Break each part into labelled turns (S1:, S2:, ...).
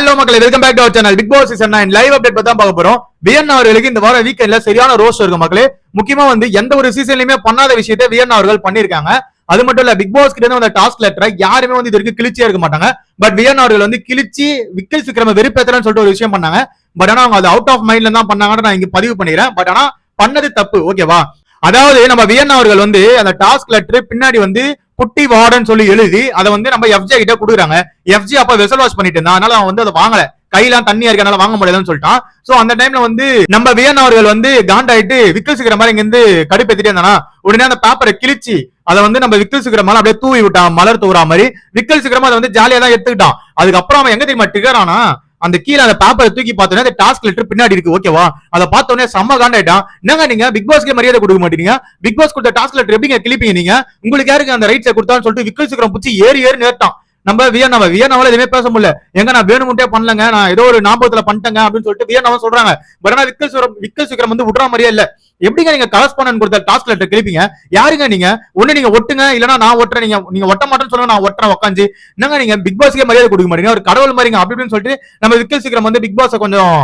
S1: Hello மக்களே welcome back to our channel Bigg Boss season nine live update பத்தி தான் பார்க்க போறோம். வியன் அவர்களுக்கு இந்த வாரம் வீக்கெண்ட்ல சரியான ரோஸ்ட் இருக்கு மக்களே. முக்கியமா வந்து எந்த ஒரு சீசன்லயுமே பண்ணாத விஷயத்தை வியன் அவர்கள் பண்ணிருக்காங்க அது மட்டும் இல்ல பிக் பாஸ் கிட்ட வந்த டாஸ்க் லெட்டரை யாருமே வந்து இது வரைக்கும் கிழிச்சே இருக்க மாட்டாங்க. பட் வியன் அவர்கள் வந்து கிழிச்சு விக்கல் சிக்கிரம வெறுப்பேத்துறன்னு சொல்லிட்டு ஒரு விஷயம் பண்ணாங்க. பட் ஆனா அவங்க அது அவுட் ஆஃப் மைண்ட்ல தான் பண்ணாங்கன்னு நான் இங்க பதிவு பண்ணிடுறேன் பட் ஆனா பண்ணது தப்பு. ஓகேவா அதாவது நம்ம வியன் அவர்கள் வந்து அந்த டாஸ்க் லெட்டர் பின்னாடி வந்து குட்டி வார்டன் சொல்லி எழுதி அதை வந்து நம்ம எஃப்ஜி கிட்ட கொடுக்குறாங்க. எஃப்ஜி அப்ப வெசல் வாஷ் பண்ணிட்டு இருந்தான். அதனால அவன் வந்து அதை வாங்கல. கையெல்லாம் தண்ணியா இருக்கனால வாங்க முடியாதுன்னு சொல்லிட்டான். சோ அந்த டைம்ல வந்து நம்ம வியன் அவர்கள் வந்து காண்டாயிட்டு விக்கல் சிக்கிற மாதிரி இங்க இருந்து கடுப்பேத்திட்டே இருந்தானா? உடனே அந்த பேப்பரை கிழிச்சு அதை வந்து நம்ம விக்கல் சிக்கிற மாதிரி அப்படியே தூவி விட்டான். மலர் தூவுற மாதிரி. விக்கல் சிக்கிற அதை வந்து ஜாலியா தான் எடுத்துக்கிட்டான். அதுக்கப்புறம் அவன் எங்க தெரியுமா டிகர் ஆனா அந்த கீழே அந்த பேப்பரை தூக்கி பார்த்தோன்னே அந்த டாஸ்க் லெட்டர் பின்னாடி இருக்கு ஓகேவா அதை பார்த்தோன்னே செம்ம காண்டாயிட்டான் என்னங்க நீங்க? பிக் பாஸ்க்கு மரியாதை கொடுக்க மாட்டீங்க. பிக் பாஸ் கொடுத்த டாஸ்க் லெட்டர் எப்படிங்க கிளிப்பீங்க நீங்க? உங்களுக்கு யாருக்கு அந்த ரைட்ஸை கொடுத்தான்னு சொல்லிட்டு விக்கல் சிக்கரம் பிடிச்சி ஏறி ஏறி நேர்ட்டான் நம்ம வியன்னாவ வியன்னாவால எதுவுமே பேச முடியல. எங்க நான் வேணுமுட்டே பண்ணலங்க நான் ஏதோ ஒரு ஞாபகத்துல பண்ணிட்டேங்க அப்படின்னு சொல்லிட்டு வியன்னாவ சொல்றாங்க. பட் ஆனா விக்கல் சுரம் விக்கல் சிக்கிரம் வந்து விடுற மாதிரியே இல்ல. எப்படிங்க நீங்க கரஸ்பாண்ட் கொடுத்த டாஸ்க் லெட்டர் கிளிப்பீங்க யாருங்க நீங்க? ஒண்ணு நீங்க ஒட்டுங்க இல்லனா நான் ஒட்டுறேன். நீங்க நீங்க ஒட்ட மாட்டேன்னு சொல்லுங்க நான் ஒட்டுறேன் உட்காந்து என்னங்க நீங்க பிக் பாஸ்க்கே மரியாதை கொடுக்க மாட்டீங்க? ஒரு கடவுள் மாதிரிங்க அப்படின்னு சொல்லிட்டு நம்ம விக்கல் சீக்கிரம் வந்து பிக் பாஸை கொஞ்சம்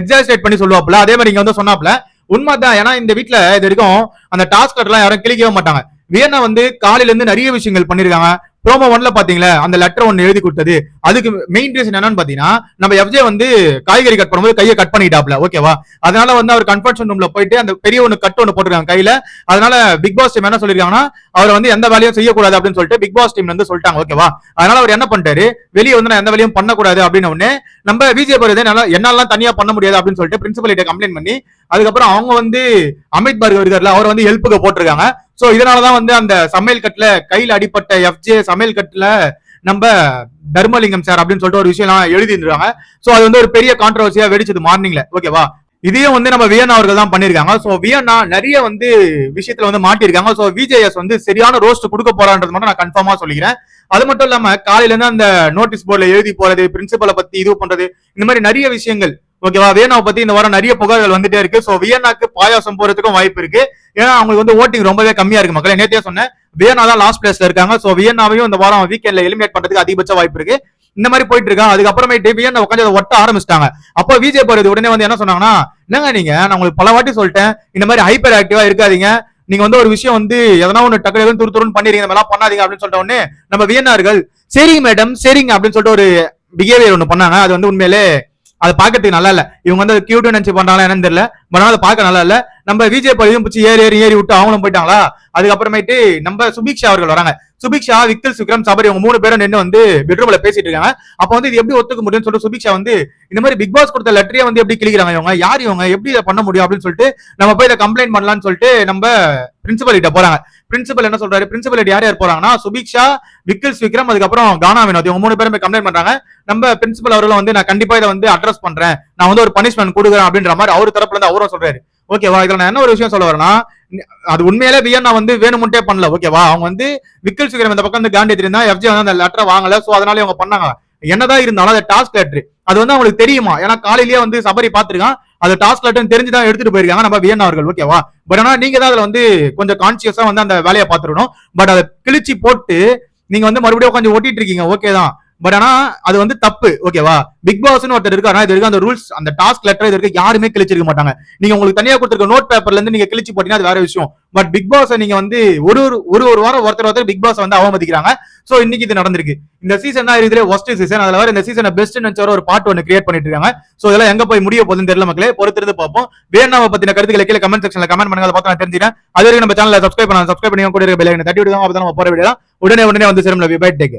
S1: எக்ஸாஸ்டேட் பண்ணி சொல்லுவாப்ல அதே மாதிரி இங்க வந்து சொன்னாப்ல உண்மைதான். ஏன்னா இந்த வீட்டுல இது வரைக்கும் அந்த டாஸ்க் லெட்டர்லாம் யாரும் கிளிக்கவே மாட்டாங்க. வியன்னா வந்து காலையில இருந்து நிறைய விஷயங்கள் பண்ணிருக்காங்க. ப்ரோமோ ஒன்ல பாத்தீங்களா? அந்த லெட்டர் ஒன்னு எழுதி கொடுத்தது. அதுக்கு மெயின் ரீசன் என்னன்னு பாத்தீங்கன்னா நம்ம எஃப்ஜே வந்து காய்கறி கட் பண்ணும்போது கையை கட் பண்ணிட்டாப்ல. ஓகேவா அதனால வந்து அவர் கன்ஃபர்ஷன் ரூம்ல போயிட்டு அந்த பெரிய ஒன்று கட் ஒன்று போட்டிருக்காங்க கையில. அதனால பிக் பாஸ் டீம் என்ன சொல்லிருக்காங்கன்னா அவர் வந்து எந்த வேலையும் செய்யக்கூடாது அப்படின்னு சொல்லிட்டு பிக் பாஸ் டீம் வந்து சொல்லிட்டாங்க. ஓகேவா அதனால அவர் என்ன பண்ணிட்டாரு? வெளியே வந்து நான் எந்த வேலையும் பண்ணக்கூடாது அப்படின்னு உடனே நம்ம விஜய் போறது என்னாலாம் தனியா பண்ண முடியாது அப்படின்னு சொல்லிட்டு பிரின்சிபல் கம்ப்ளைண்ட் பண்ணி அதுக்கப்புறம் அவங்க வந்து அமித் பார்கர் இருக்கார்ல அவர் வந்து ஹெல்ப்புக்கு போட்டிருக்காங்க. சோ இதனாலதான் வந்து அந்த சமையல் கட்டுல கையில அடிப்பட்ட எஃப்ஜே சமையல் கட்டுல நம்ம தர்மலிங்கம் சார் அப்படின்னு சொல்லிட்டு ஒரு விஷயம் எல்லாம் எழுதி சோ அது வந்து ஒரு பெரிய கான்ட்ரவர்சியா வெடிச்சது மார்னிங்ல ஓகேவா இதையும் வந்து நம்ம வியன் அவர்கள் தான் பண்ணிருக்காங்க சோ வியன்னா நிறைய வந்து விஷயத்துல வந்து மாட்டிருக்காங்க சோ விஜேஎஸ் வந்து சரியான ரோஸ்ட் கொடுக்க போறான்றது மட்டும் நான் கன்ஃபார்மா சொல்லிக்கிறேன். அது மட்டும் இல்லாம காலையில இருந்து அந்த நோட்டீஸ் போர்டுல எழுதி போறது பிரின்சிபலை பத்தி இது பண்றது இந்த மாதிரி நிறைய விஷயங்கள் ஓகேவா? வியனாவை பத்தி இந்த வாரம் நிறைய புகார்கள் வந்துட்டே இருக்கு. சோ வியனாக்கு பாயாசம் போறதுக்கும் வாய்ப்பு இருக்கு. ஏன்னா அவங்களுக்கு வந்து ஓட்டிங் ரொம்பவே கம்மியா இருக்கு மக்களே. நேத்தியா சொன்னேன். வியனா தான் லாஸ்ட் பிளேஸ்ல இருக்காங்க. சோ வியன்னாவையும் இந்த வாரம் வீக்கெண்ட்ல எலிமினேட் பண்றதுக்கு அதிகபட்ச வாய்ப்பு இருக்கு. இந்த மாதிரி போயிட்டு இருக்காங்க அதுக்கப்புறமேட்டு வியன் உட்காந்து அதை ஒட்ட ஆரம்பிச்சிட்டாங்க. அப்போ விஜய் போறது உடனே வந்து என்ன சொன்னாங்கன்னா என்னங்க நீங்க? நான் உங்களுக்கு பல வாட்டி சொல்லிட்டேன். இந்த மாதிரி ஹைப்பர் ஆக்டிவா இருக்காதீங்க. நீங்க வந்து ஒரு விஷயம் வந்து எதனா ஒண்ணு டக்கு துரு துருன்னு பண்ணிருங்க இந்த மாதிரிலாம் பண்ணாதீங்க அப்படின்னு சொல்லிட்ட உடனே நம்ம வியன்னார்கள் சரிங்க மேடம் சரிங்க அப்படின்னு சொல்லிட்டு ஒரு பிஹேவியர் ஒண்ணு பண்ணாங்க. அது வந்து உண்மையிலே அது பாக்கிறதுக்கு நல்லா இல்ல. இவங்க வந்து கியூட் நினைச்சு பண்றாங்களா என்னன்னு தெரியல. பட் அதை பார்க்க நல்லா இல்ல. நம்ம விஜய் பகுதியும் பிடிச்சி ஏறி ஏறி ஏறி விட்டு அவங்களும் போயிட்டாங்களா? அதுக்கப்புறமேட்டு நம்ம சுபிக்ஷா அவர்கள் வராங்க. சுபிக்ஷா விக்கல் சுக்ரம் சபரி இவங்க மூணு பேரும் நின்று வந்து பெட்ரூம்ல பேசிட்டு இருக்காங்க. அப்ப வந்து இது எப்படி ஒத்துக்க முடியும்னு சொல்லிட்டு சுபிக்ஷா வந்து இந்த மாதிரி பிக் பாஸ் கொடுத்த லெட்டரே வந்து எப்படி கிளிக்கிறாங்க இவங்க? யார் இவங்க? எப்படி இதை பண்ண முடியும் அப்படின்னு சொல்லிட்டு நம்ம போய் இதை கம்ப்ளைண்ட் பண்ணலாம்னு சொல்லிட்டு நம்ம பிரின்சிபல் கிட்ட போறாங்க. பிரின்சிபல் என்ன சொல்றாரு? பிரின்சிபல் யார் யார் போறாங்கன்னா சுபிக்ஷா விக்கல் விக்ரம் அதுக்கப்புறம் கானா வினோத். இவங்க மூணு பேரும் கம்ப்ளைண்ட் பண்றாங்க. நம்ம பிரின்சிபல் அவர்களும் வந்து நான் கண்டிப்பா இதை வந்து அட்ரஸ் பண்றேன். நான் வந்து ஒரு பனிஷ்மெண்ட் கொடுக்குறேன் அப்படின்ற மாதிரி அவர் தரப்புல இருந்து அவரும் சொல்றாரு. ஓகேவா இதுல நான் என்ன ஒரு விஷயம் சொல்ல வரேன்னா அது உண்மையிலே வியன்னா வந்து வேணுமுட்டே பண்ணல. ஓகேவா அவங்க வந்து விக்கல் சிகரம் இந்த பக்கம் வந்து காண்டி இருந்தா எஃப்ஜி வந்து அந்த லெட்டரை வாங்கல. சோ அதனால அவங்க பண்ணாங்க. என்னதான் இருந்தாலும் அது டாஸ்க் லெட்டர் அது வந்து அவங்களுக்கு தெரியுமா? ஏன்னா காலையிலேயே வந்து சபரி பாத்துருக்கான் அது டாஸ்க் லெட்டர் தெரிஞ்சுதான் எடுத்துட்டு போயிருக்காங்க நம்ம வியன் அவர்கள். ஓகேவா பட் ஆனா நீங்க தான் அதுல வந்து கொஞ்சம் கான்சியஸா வந்து அந்த வேலையை பாத்துருக்கணும் பட் அதை கிழிச்சு போட்டு நீங்க வந்து மறுபடியும் உட்காந்து ஓட்டிட்டு இருக்கீங்க. ஓகே தான். பட் ஆனா அது வந்து தப்பு. ஓகேவா பிக் பாஸ்னு ஒருத்தர் இருக்கு ஆனா இது வரைக்கும் அந்த ரூல்ஸ் அந்த டாஸ்க் லெட்டர் இது வரைக்கும் யாருமே கிழிச்சிருக்க மாட்டாங்க. நீங்க உங்களுக்கு தனியா கொடுத்துருக்க நோட் பேப்பர்ல இருந்து நீங்க கிழிச்சு போட்டீங்கன்னா அது வேற விஷயம். பட் பிக் பாஸ் நீங்க வந்து ஒரு ஒரு ஒரு ஒரு வாரம் ஒருத்தர் ஒருத்தர் பிக் பாஸ் வந்து அவமதிக்கிறாங்க. சோ இன்னைக்கு இது நடந்திருக்கு. இந்த சீசன் தான் இதுல ஒஸ்ட் சீசன் அதுல வேற இந்த சீசனை பெஸ்ட் நினைச்ச ஒரு பாட்டு ஒன்று கிரியேட் பண்ணிட்டு இருக்காங்க. சோ இதெல்லாம் எங்க போய் முடிய போகுதுன்னு தெரியல மக்களே. பொறுத்திருந்து பார்ப்போம். வேணாவை பத்தின கருத்துக்களை கீழே கமெண்ட் செக்ஷன்ல கமெண்ட் பண்ணுங்க. அதை பார்த்து நான் தெரிஞ்சுக்கிறேன். அது வரைக்கும் நம்ம சேனலை சப்ஸ்கிரைப் பண்ணலாம். சப்ஸ்கிரைப் பண்ணி கூட இருக்க பெல் தட்டி விடுங்க. அப்பதான் நம்ம போற வீடியோ உடனே உடனே வந்து சேரும் லவ் பை டேக்